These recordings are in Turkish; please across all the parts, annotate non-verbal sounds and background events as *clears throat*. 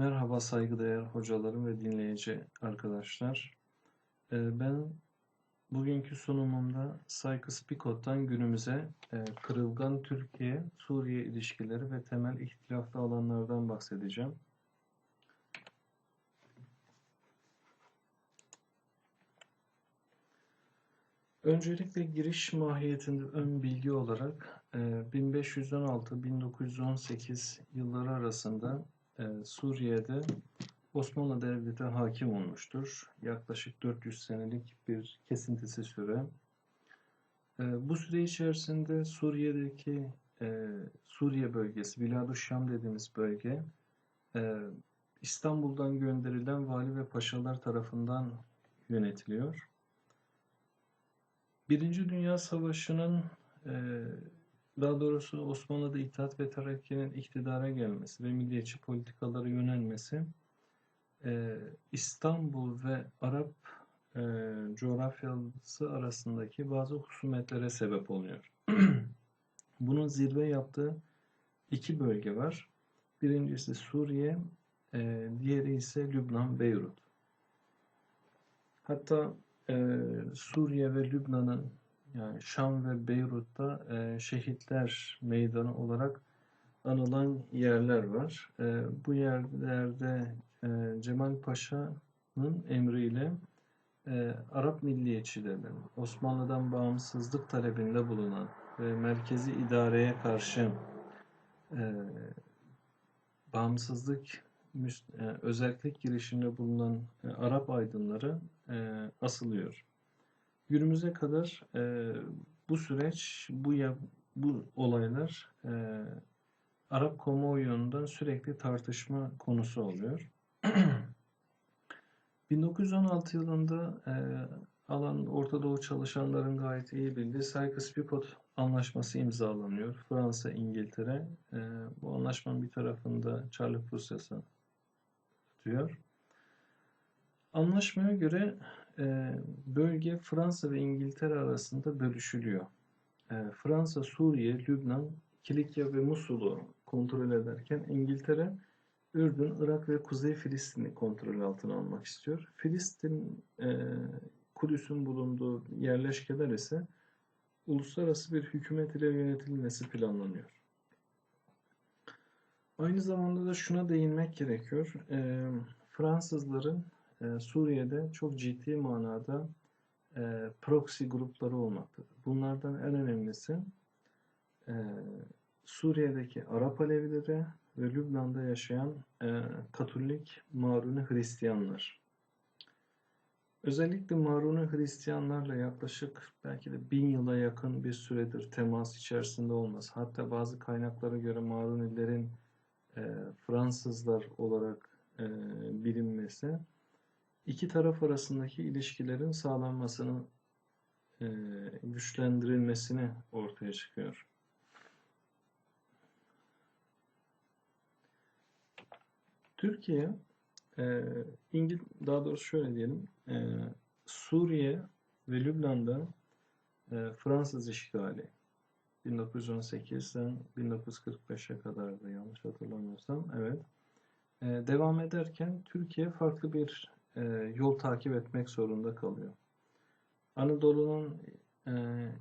Merhaba saygıdeğer hocalarım ve dinleyici arkadaşlar. Ee, Ben bugünkü sunumumda Sykes-Picot'tan günümüze e, kırılgan Türkiye-Suriye ilişkileri ve temel ihtilaflı alanlardan bahsedeceğim. Öncelikle giriş mahiyetinde ön bilgi olarak e, 1516-1918 yılları arasında e, Suriye'de Osmanlı Devleti hakim olmuştur. Yaklaşık 400 senelik bir kesintisi süre. E, bu süre içerisinde Suriye'deki e, Suriye bölgesi, Biladüşşam dediğimiz bölge İstanbul'dan gönderilen vali ve paşalar tarafından yönetiliyor. Birinci Dünya Savaşı'nın daha doğrusu Osmanlı'da İttihat ve Terakki'nin iktidara gelmesi ve milliyetçi politikalara yönelmesi e, İstanbul ve Arap e, coğrafyası arasındaki bazı husumetlere sebep oluyor. *clears throat* Bunun zirve yaptığı iki bölge var. Birincisi Suriye, e, diğeri ise Lübnan, Beyrut. Hatta Suriye ve Lübnan'ın yani Şam ve Beyrut'ta e, şehitler meydanı olarak anılan yerler var. E, bu yerlerde e, Cemal Paşa'nın emriyle e, Arap milliyetçilerinin Osmanlı'dan bağımsızlık talebinde bulunan ve merkezi idareye karşı e, bağımsızlık müs- e, özellik girişiminde bulunan e, Arap aydınları e, asılıyor. Günümüze kadar e, bu süreç, bu ya, bu olaylar e, Arap kamuoyundan sürekli tartışma konusu oluyor. *clears throat* 1916 yılında e, alan Orta Doğu çalışanların gayet iyi bildiği Sykes-Picot Anlaşması imzalanıyor. Fransa, İngiltere. E, bu anlaşmanın bir tarafında Çarlık Rusyası tutuyor. Anlaşmaya göre e, bölge Fransa ve İngiltere arasında bölüşülüyor. E, Fransa, Suriye, Lübnan, Kilikya ve Musul'u kontrol ederken İngiltere, Ürdün, Irak ve Kuzey Filistin'i kontrol altına almak istiyor. Filistin, e, Kudüs'ün bulunduğu yerleşkeler ise uluslararası bir hükümet ile yönetilmesi planlanıyor. Aynı zamanda da şuna değinmek gerekiyor. Fransızların e, Suriye'de çok ciddi manada e, proxy grupları olmaktadır. Bunlardan en önemlisi e, Suriye'deki Arap Alevileri ve Lübnan'da yaşayan e, Katolik Maruni Hristiyanlar. Özellikle Maruni Hristiyanlarla yaklaşık belki de bin yıla yakın bir süredir temas içerisinde olması. Hatta bazı kaynaklara göre Marunilerin e, Fransızlar olarak e, bilinmesi iki taraf arasındaki ilişkilerin sağlanmasını e, güçlendirilmesini ortaya çıkıyor. Türkiye, e, İngil daha doğrusu şöyle diyelim, e, Suriye ve Lübnan'da e, Fransız işgali 1918'den 1945'e kadar da yanlış hatırlamıyorsam, evet. Devam ederken Türkiye farklı bir e, yol takip etmek zorunda kalıyor. Anadolu'nun e,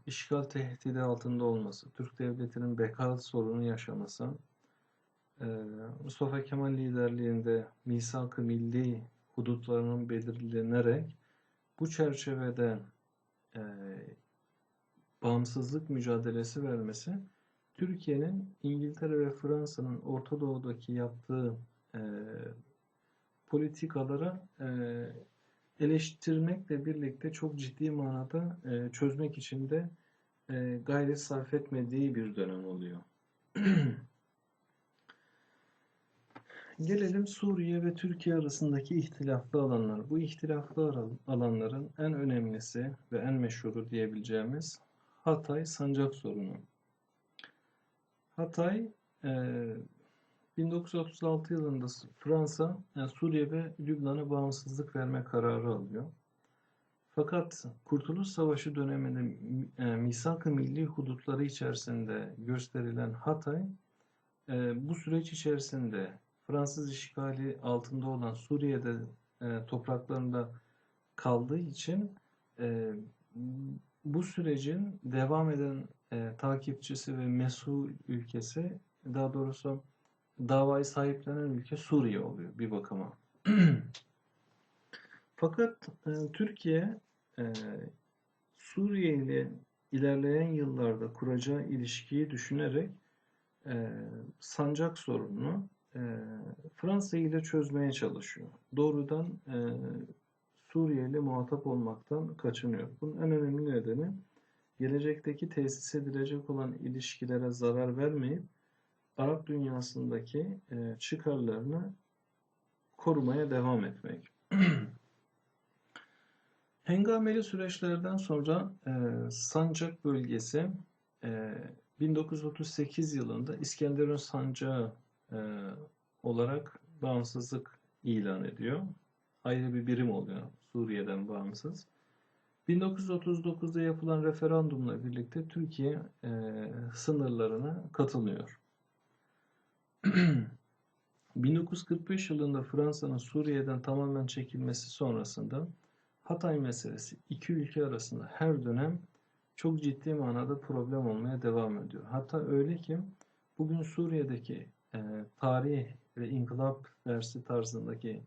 işgal tehdidi altında olması, Türk Devleti'nin beka sorunu yaşaması, e, Mustafa Kemal liderliğinde misak-ı milli hudutlarının belirlenerek bu çerçevede e, bağımsızlık mücadelesi vermesi Türkiye'nin İngiltere ve Fransa'nın Orta Doğu'daki yaptığı e, politikalara e, eleştirmekle birlikte çok ciddi manada e, çözmek için de e, gayret sarf etmediği bir dönem oluyor. *clears throat* Gelelim Suriye ve Türkiye arasındaki ihtilaflı alanlar. Bu ihtilaflı alanların en önemlisi ve en meşhuru diyebileceğimiz Hatay Sancak sorunu. Hatay e, 1936 yılında Fransa yani Suriye ve Lübnan'a bağımsızlık verme kararı alıyor. Fakat Kurtuluş Savaşı döneminde e, misak-ı milli hudutları içerisinde gösterilen Hatay e, bu süreç içerisinde Fransız işgali altında olan Suriye'de e, topraklarında kaldığı için bu sürecin devam eden takipçisi ve mesul ülkesi daha doğrusu davayı sahiplenen ülke Suriye oluyor bir bakıma. *clears throat* Fakat e, Türkiye e, Suriye ile ilerleyen yıllarda kuracağı ilişkiyi düşünerek e, sancak sorununu e, Fransa ile çözmeye çalışıyor. Doğrudan e, Suriye ile muhatap olmaktan kaçınıyor. Bunun en önemli nedeni gelecekteki tesis edilecek olan ilişkilere zarar vermeyip Arap dünyasındaki e, çıkarlarını korumaya devam etmek. *clears throat* Hengameli süreçlerden sonra e, Sancak bölgesi e, 1938 yılında İskenderun Sancağı e, olarak bağımsızlık ilan ediyor. Ayrı bir birim oluyor Suriye'den bağımsız. 1939'da yapılan referandumla birlikte Türkiye e, sınırlarına katılıyor. *clears throat* 1945 yılında Fransa'nın Suriye'den tamamen çekilmesi sonrasında Hatay meselesi iki ülke arasında her dönem çok ciddi manada problem olmaya devam ediyor. Hatta öyle ki bugün Suriye'deki e, tarih ve inkılap dersi tarzındaki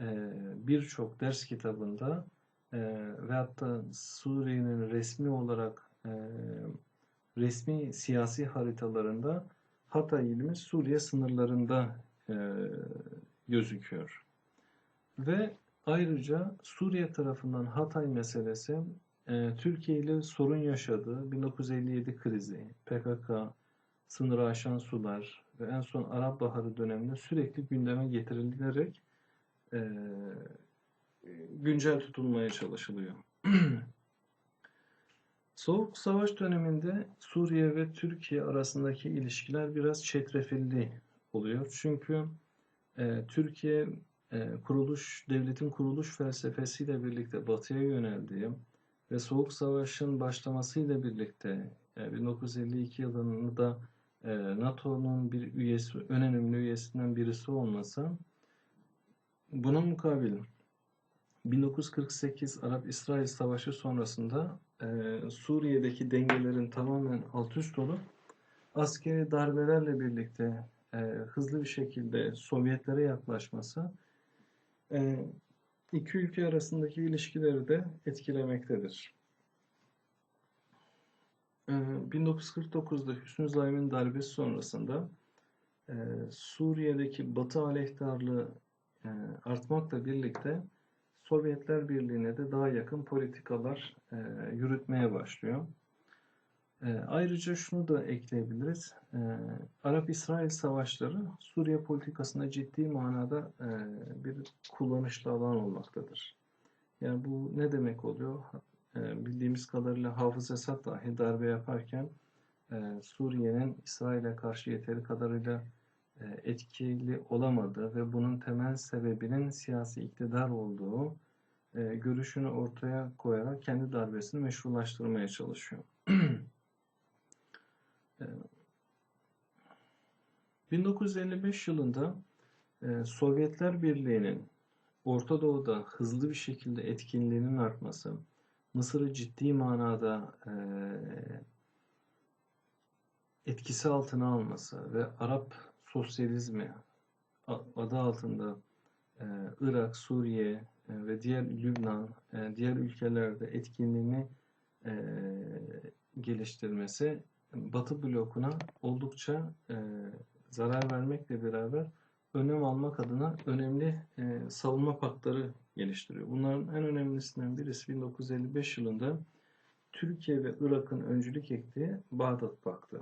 e, birçok ders kitabında e, ve hatta Suriye'nin resmi olarak e, resmi siyasi haritalarında Hatay ilimi Suriye sınırlarında e, gözüküyor. Ve ayrıca Suriye tarafından Hatay meselesi e, Türkiye ile sorun yaşadığı 1957 krizi, PKK, sınırı aşan sular ve en son Arap Baharı döneminde sürekli gündeme getirilerek e, güncel tutulmaya çalışılıyor. *clears throat* Soğuk Savaş döneminde Suriye ve Türkiye arasındaki ilişkiler biraz çetrefilli oluyor. Çünkü e, Türkiye e, kuruluş devletin kuruluş felsefesiyle birlikte batıya yöneldiği ve Soğuk Savaş'ın başlamasıyla birlikte e, 1952 yılında e, NATO'nun bir üyesi, önemli üyesinden birisi olması buna mukabil 1948 Arap-İsrail Savaşı sonrasında e, Suriye'deki dengelerin tamamen alt üst olup askeri darbelerle birlikte e, hızlı bir şekilde Sovyetlere yaklaşması e, iki ülke arasındaki ilişkileri de etkilemektedir. E, 1949'da Hüsnü Zaim'in darbesi sonrasında e, Suriye'deki Batı aleyhtarlığı e, artmakla birlikte Sovyetler Birliği'ne de daha yakın politikalar e, yürütmeye başlıyor. E, ayrıca şunu da ekleyebiliriz. E, Arap-İsrail savaşları Suriye politikasında ciddi manada e, bir kullanışlı alan olmaktadır. Yani bu ne demek oluyor? E, bildiğimiz kadarıyla Hafız Esad dahi darbe yaparken e, Suriye'nin İsrail'e karşı yeteri kadarıyla etkili olamadığı ve bunun temel sebebinin siyasi iktidar olduğu e, görüşünü ortaya koyarak kendi darbesini meşrulaştırmaya çalışıyor. 1955 *clears throat* e, yılında Sovyetler Birliği'nin Orta Doğu'da hızlı bir şekilde etkinliğinin artması, Mısır'ı ciddi manada etkisi altına alması ve Arap sosyalizmi adı altında e, Irak, Suriye e, ve diğer Lübnan, e, diğer ülkelerde etkinliğini e, geliştirmesi Batı blokuna oldukça e, zarar vermekle beraber önem almak adına önemli e, savunma paktları geliştiriyor. Bunların en önemlisinden birisi 1955 yılında Türkiye ve Irak'ın öncülük ettiği Bağdat Paktı.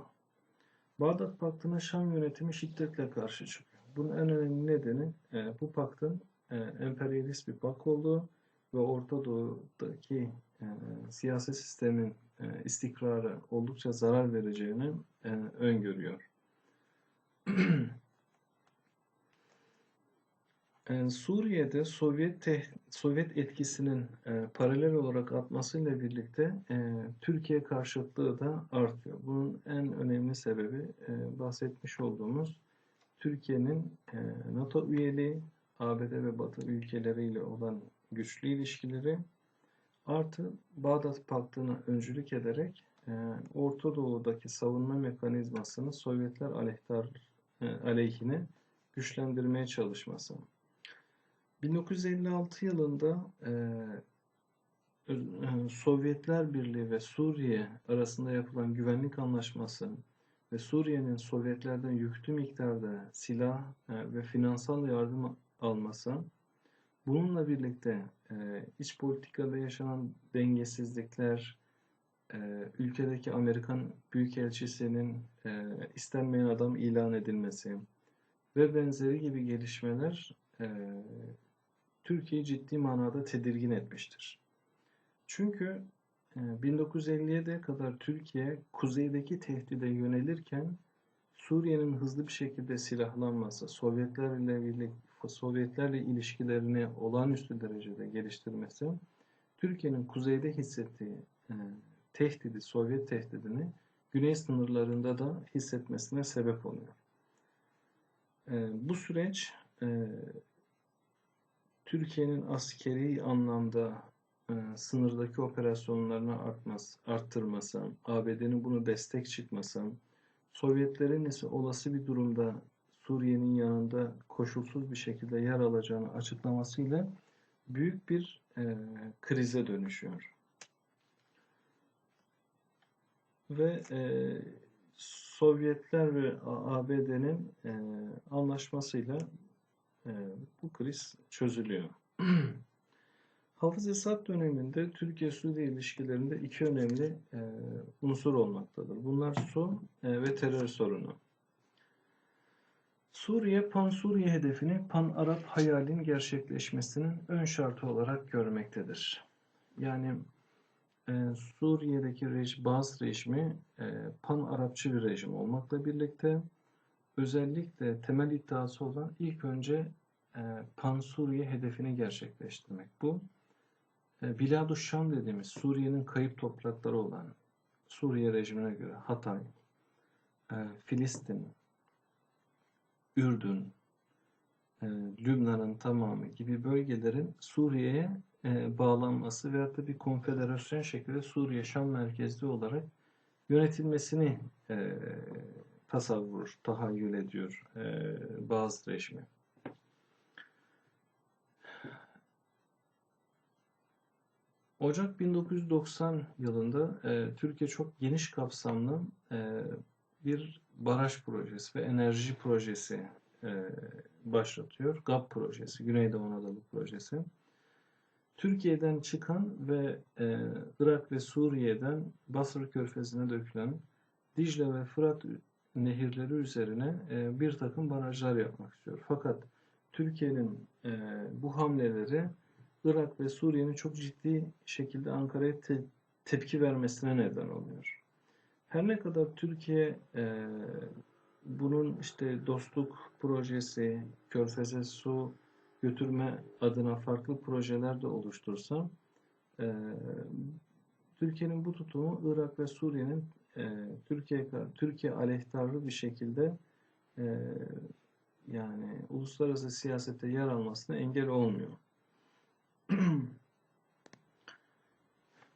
Bağdat Paktı'na Şam yönetimi şiddetle karşı çıkıyor. Bunun en önemli nedeni e, bu paktın e, emperyalist bir pak olduğu ve Orta Doğu'daki e, siyasi sistemin e, istikrarı oldukça zarar vereceğini e, öngörüyor. *clears throat* e, Suriye'de Sovyet Sovyet etkisinin e, paralel olarak artmasıyla birlikte e, Türkiye karşıtlığı da artıyor. Bunun en önemli sebebi e, bahsetmiş olduğumuz Türkiye'nin e, NATO üyeliği, ABD ve Batı ülkeleriyle olan güçlü ilişkileri artı Bağdat Paktı'na öncülük ederek e, Orta Doğu'daki savunma mekanizmasını Sovyetler aleyhtar, e, aleyhine güçlendirmeye çalışması. 1956 yılında e, e, Sovyetler Birliği ve Suriye arasında yapılan güvenlik anlaşması ve Suriye'nin Sovyetlerden yüklü miktarda silah e, ve finansal yardım alması, bununla birlikte e, iç politikada yaşanan dengesizlikler, ülkedeki Amerikan Büyükelçisi'nin istenmeyen adam ilan edilmesi ve benzeri gibi gelişmeler Türkiye'yi ciddi manada tedirgin etmiştir. Çünkü e, 1950'ye kadar Türkiye kuzeydeki tehdide yönelirken Suriye'nin hızlı bir şekilde silahlanması, Sovyetlerle birlikte Sovyetlerle ilişkilerini olağanüstü derecede geliştirmesi, Türkiye'nin kuzeyde hissettiği e, tehdidi, Sovyet tehdidini güney sınırlarında da hissetmesine sebep oluyor. E, bu süreç e, Türkiye'nin askeri anlamda e, sınırdaki operasyonlarını artması, arttırması, ABD'nin bunu destek çıkması, Sovyetlerin ise olası bir durumda Suriye'nin yanında koşulsuz bir şekilde yer alacağını açıklamasıyla büyük bir e, krize dönüşüyor. Ve e, Sovyetler ve ABD'nin e, anlaşmasıyla e, bu kriz çözülüyor. *clears throat* Hafız Esad döneminde Türkiye-Suriye ilişkilerinde iki önemli e, unsur olmaktadır. Bunlar su e, ve terör sorunu. Suriye, Pan-Suriye hedefini Pan-Arap hayalin gerçekleşmesinin ön şartı olarak görmektedir. Yani e, Suriye'deki rej, bazı rejimi e, Pan-Arapçı bir rejim olmakla birlikte özellikle temel iddiası olan ilk önce e, Pan-Suriye hedefini gerçekleştirmek. Bu e, Bilad-ı Şam dediğimiz Suriye'nin kayıp toprakları olan Suriye rejimine göre Hatay, e, Filistin, Ürdün, Lübnan'ın tamamı gibi bölgelerin Suriye'ye bağlanması veyahut da bir konfederasyon şekilde Suriye Şam merkezli olarak yönetilmesini tasavvur, tahayyül ediyor bazı rejimi. Ocak 1990 yılında e, Türkiye çok geniş kapsamlı e, bir baraj projesi ve enerji projesi e, başlatıyor. GAP projesi, Güneydoğu Anadolu projesi. Türkiye'den çıkan ve e, Irak ve Suriye'den Basra Körfezi'ne dökülen Dicle ve Fırat nehirleri üzerine e, bir takım barajlar yapmak istiyor. Fakat Türkiye'nin e, bu hamleleri Irak ve Suriye'nin çok ciddi şekilde Ankara'ya te tepki vermesine neden oluyor. Her ne kadar Türkiye e, bunun işte dostluk projesi, körfeze su götürme adına farklı projeler de oluştursa e, Türkiye'nin bu tutumu Irak ve Suriye'nin e, Türkiye Türkiye aleyhtarlı bir şekilde e, yani uluslararası siyasette yer almasına engel olmuyor.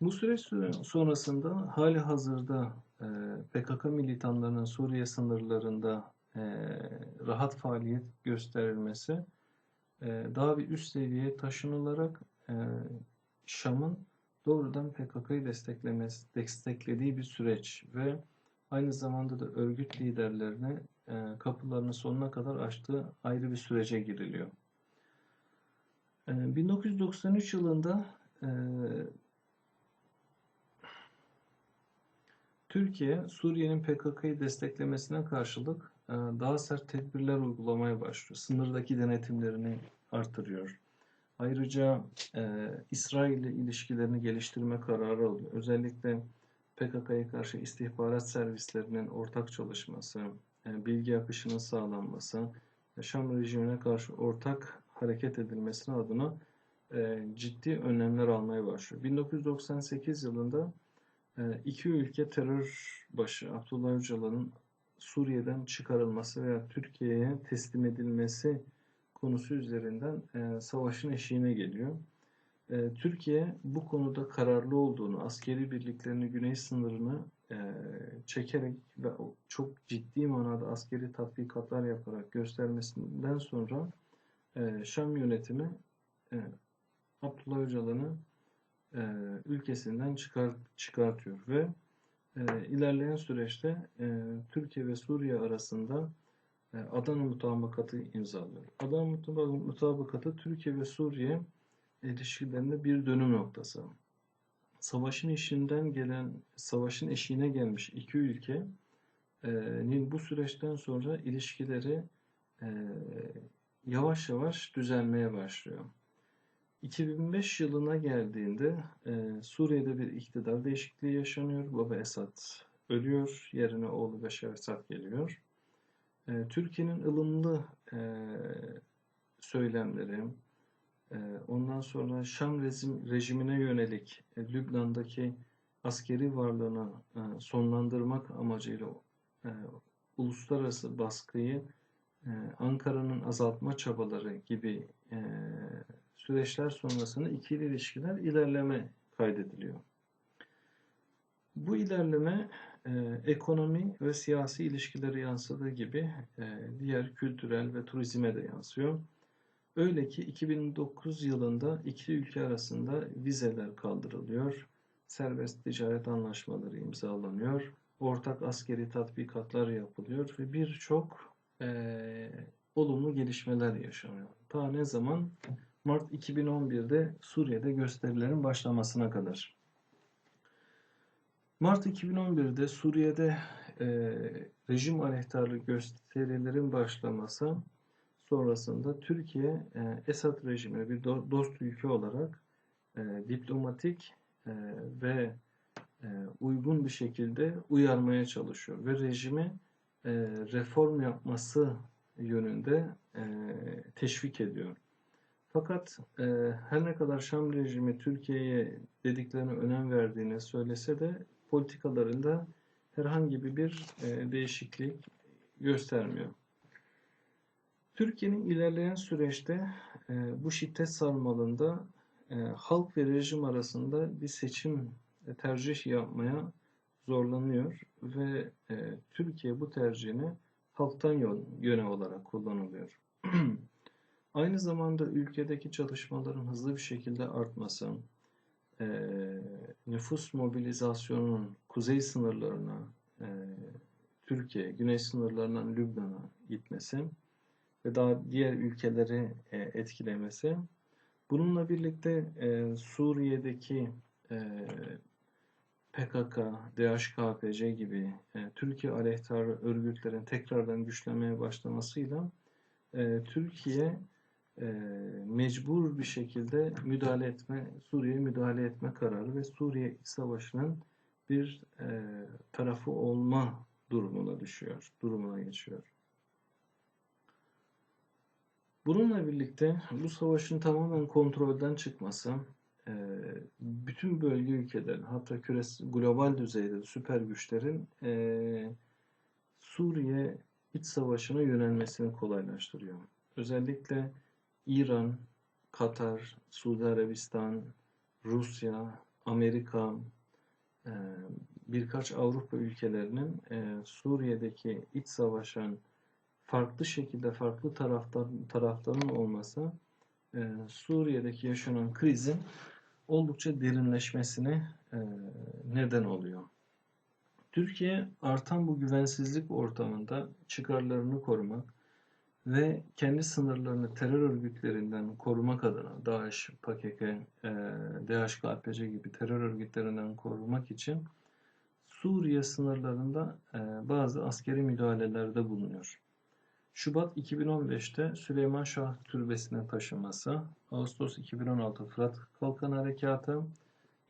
Bu süreç sonrasında hali hazırda e, PKK militanlarının Suriye sınırlarında e, rahat faaliyet gösterilmesi e, daha bir üst seviyeye taşınılarak Şam'ın doğrudan PKK'yı desteklemesi, desteklediği bir süreç ve aynı zamanda da örgüt liderlerine kapılarını sonuna kadar açtığı ayrı bir sürece giriliyor. 1993 yılında e, Türkiye, Suriye'nin PKK'yı desteklemesine karşılık e, daha sert tedbirler uygulamaya başlıyor. Sınırdaki denetimlerini artırıyor. Ayrıca e, İsrail ile ilişkilerini geliştirme kararı alıyor. Özellikle PKK'ya karşı istihbarat servislerinin ortak çalışması, e, bilgi akışının sağlanması, Şam rejimine karşı ortak hareket edilmesi adına e, ciddi önlemler almaya başlıyor. 1998 yılında e, iki ülke terör başı Abdullah Öcalan'ın Suriye'den çıkarılması veya Türkiye'ye teslim edilmesi konusu üzerinden e, savaşın eşiğine geliyor. E, Türkiye bu konuda kararlı olduğunu, askeri birliklerini güney sınırını e, çekerek ve çok ciddi manada askeri tatbikatlar yaparak göstermesinden sonra e, Şam yönetimi e, Abdullah Öcalan'ı e, ülkesinden çıkar, çıkartıyor ve e, ilerleyen süreçte e, Türkiye ve Suriye arasında e, Adana Mutabakatı imzalıyor. Adana Mutabakatı Türkiye ve Suriye ilişkilerinde bir dönüm noktası. Savaşın eşiğinden gelen, savaşın eşiğine gelmiş iki ülkenin bu süreçten sonra ilişkileri e, yavaş yavaş düzelmeye başlıyor. 2005 yılına geldiğinde e, Suriye'de bir iktidar değişikliği yaşanıyor. Baba Esad ölüyor. Yerine oğlu Beşar Esad geliyor. E, Türkiye'nin ılımlı e, söylemleri, e, ondan sonra Şam rejim, rejimine yönelik e, Lübnan'daki askeri varlığını e, sonlandırmak amacıyla e, uluslararası baskıyı e, Ankara'nın azaltma çabaları gibi e, süreçler sonrasında ikili ilişkiler ilerleme kaydediliyor. Bu ilerleme e, ekonomi ve siyasi ilişkileri yansıdığı gibi diğer kültürel ve turizme de yansıyor. Öyle ki 2009 yılında iki ülke arasında vizeler kaldırılıyor, serbest ticaret anlaşmaları imzalanıyor, ortak askeri tatbikatlar yapılıyor ve birçok e, olumlu gelişmeler yaşanıyor. Ta ne zaman? Mart 2011'de Suriye'de gösterilerin başlamasına kadar. Mart 2011'de Suriye'de e, rejim aleyhtarlı gösterilerin başlaması sonrasında Türkiye e, Esad rejimine bir do dost ülke olarak e, diplomatik e, ve e, uygun bir şekilde uyarmaya çalışıyor ve rejimi e, reform yapması yönünde e, teşvik ediyor. Fakat e, her ne kadar Şam rejimi Türkiye'ye dediklerine önem verdiğini söylese de politikalarında herhangi bir e, değişiklik göstermiyor. Türkiye'nin ilerleyen süreçte e, bu şiddet sarmalında e, halk ve rejim arasında bir seçim e, tercih yapmaya zorlanıyor ve e, Türkiye bu tercihini halktan yöne olarak kullanılıyor. *clears throat* Aynı zamanda ülkedeki çalışmaların hızlı bir şekilde artması, e, nüfus mobilizasyonunun kuzey sınırlarına, e, Türkiye, güney sınırlarından Lübnan'a gitmesi ve daha diğer ülkeleri e, etkilemesi. Bununla birlikte e, Suriye'deki e, PKK, DHKPC gibi e, Türkiye aleyhtarı örgütlerin tekrardan güçlenmeye başlamasıyla e, Türkiye e, mecbur bir şekilde müdahale etme, Suriye'ye müdahale etme kararı ve Suriye Savaşı'nın bir e, tarafı olma durumuna düşüyor, durumuna geçiyor. Bununla birlikte bu savaşın tamamen kontrolden çıkması, bütün bölge ülkelerin hatta küresel global düzeyde süper güçlerin e, Suriye iç savaşına yönelmesini kolaylaştırıyor. Özellikle İran, Katar, Suudi Arabistan, Rusya, Amerika, e, birkaç Avrupa ülkelerinin e, Suriye'deki iç savaşın farklı şekilde farklı taraftar, taraftarın olması e, Suriye'deki yaşanan krizin oldukça derinleşmesine neden oluyor. Türkiye artan bu güvensizlik ortamında çıkarlarını korumak, ve kendi sınırlarını terör örgütlerinden korumak adına DAEŞ, PKK, e, DHKPC gibi terör örgütlerinden korumak için Suriye sınırlarında e, bazı askeri müdahalelerde bulunuyor. Şubat 2015'te Süleyman Şah Türbesi'ne taşınması, Ağustos 2016 Fırat Kalkan Harekatı,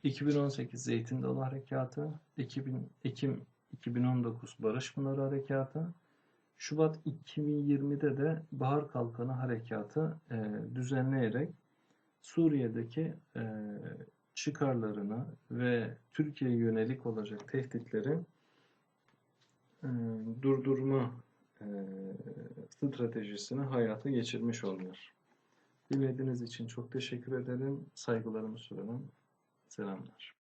2018 Zeytin Dalı Harekatı, 2000, Ekim 2019 Barış Pınarı Harekatı, Şubat 2020'de de Bahar Kalkanı Harekatı e, düzenleyerek Suriye'deki e, çıkarlarını ve Türkiye'ye yönelik olacak tehditleri e, durdurma stratejisini hayata geçirmiş oluyor. Dinlediğiniz için çok teşekkür ederim. Saygılarımı sunarım. Selamlar.